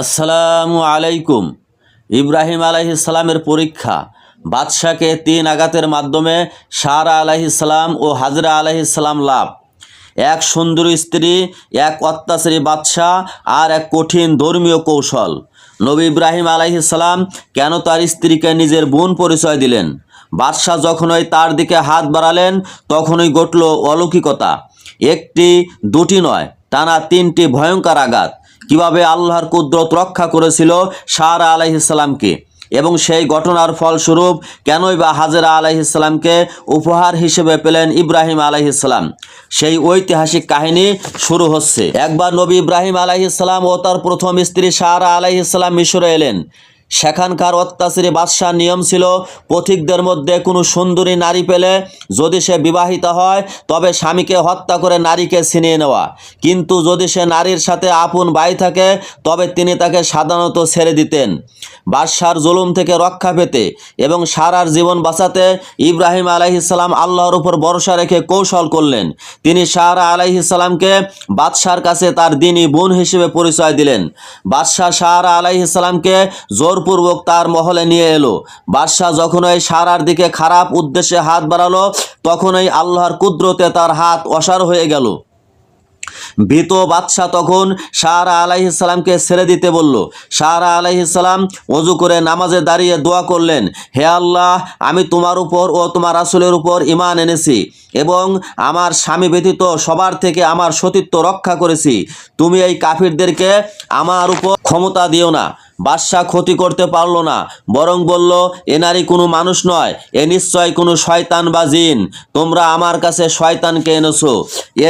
আসসালামু আলাইকুম। ইব্রাহিম আলাইহিসালামের পরীক্ষা বাদশাকে তিন আঘাতের মাধ্যমে সারা আলাইহিসালাম ও হাজরা আলাইহিসালাম লাভ। এক সুন্দর স্ত্রী, এক অত্যাচারী বাদশাহ আর এক কঠিন ধর্মীয় কৌশল। নবী ইব্রাহিম আলাইহিসালাম কেন তার স্ত্রীকে নিজের বোন পরিচয় দিলেন? বাদশাহ যখনই তার দিকে হাত বাড়ালেন, তখনই ঘটল অলৌকিকতা। একটি, দুটি নয়, টানা তিনটি ভয়ঙ্কর আঘাত। কীভাবে আল্লাহর কুদরত রক্ষা করেছিল সারা আলাইসাল্লামকে এবং সেই ঘটনার ফলস্বরূপ কেনই বা হাজেরা আলাইহিসাল্লামকে উপহার হিসেবে পেলেন ইব্রাহিম আলাইহিসাল্লাম সেই ঐতিহাসিক কাহিনী শুরু হচ্ছে। একবার নবী ইব্রাহিম আলাইহিসাল্লাম ও তার প্রথম স্ত্রী সারা আলাইহিসাল্লাম মিশরে এলেন। সেখানকার অত্যাচারী বাদশার নিয়ম ছিল, পথিকদের মধ্যে কোনো সুন্দরী নারী পেলে যদি সে বিবাহিত হয়, তবে স্বামীকে হত্যা করে নারীকে ছিনিয়ে নেওয়া। কিন্তু যদি সে নারীর সাথে আপন ভাই থাকে, তবে তিনি তাকে সাধারণত ছেড়ে দিতেন। বাদশার জুলুম থেকে রক্ষা পেতে এবং সারার জীবন বাঁচাতে ইব্রাহিম আলাইহিসাল্লাম আল্লাহর উপর ভরসা রেখে কৌশল করলেন। তিনি সারা আলাইহিসাল্লামকে বাদশার কাছে তার দিনই বোন হিসেবে পরিচয় দিলেন। বাদশাহ সারা আলাইহিসাল্লামকে জোরপূর্বক তার মহলে নিয়ে এলো। বাদশাহ যখনই সারার দিকে খারাপ উদ্দেশ্যে হাত বাড়ালো, তখনই আল্লাহর কুদরতে তার হাত অসার হয়ে গেল। ভীত বাদশাহ তখন সারা আলাইহিসাল্লামকে ছেড়ে দিতে বলল। সারা আলাইহিসাল্লাম অজু করে নামাজে দাঁড়িয়ে দোয়া করলেন, হে আল্লাহ, আমি তোমার উপর ও তোমার রাসূলের উপর ইমান এনেছি এবং আমার স্বামী ব্যতীত সবার থেকে আমার সতীত্ব রক্ষা করেছি। তুমি এই কাফিরদেরকে আমার উপর ক্ষমতা দিও না। বাদশাহ ক্ষতি করতে পারল না, বরং বলল, এ নারী কোনো মানুষ নয়, এ নিশ্চয় কোনো শয়তান বা জিন। তোমরা আমার কাছে শয়তানকে এনেছো।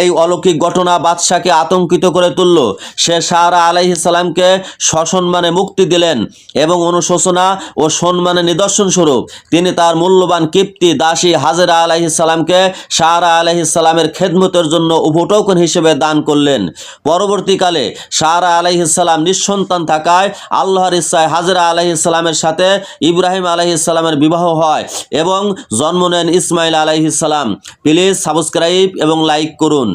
এই অলৌকিক ঘটনা বাদশাকে আতঙ্কিত করে তুলল। সে সারা আলাইহিসাল্লামকে সসম্মানে মুক্তি দিলেন এবং অনুশোচনা ও সম্মানের নিদর্শন স্বরূপ তিনি তার মূল্যবান কীর্তি, দাসী হাজেরা হাজরা আলাইহিসাল্লামকে সারা আলাইহিসাল্লামের খেদমতের জন্য উপটোকন হিসেবে দান করলেন। পরবর্তীকালে সারা আলাইহিসাল্লাম নিঃসন্তান থাকায় আল্লাহর ইচ্ছায় হাজরা আলাইহিসাল্লামের সাথে ইব্রাহিম আলাইহিসাল্লামের বিবাহ হয় এবং জন্ম নেন ইসমাইল আলাইহিসাল্লাম প্লিজ সাবস্ক্রাইব এবং লাইক করুন।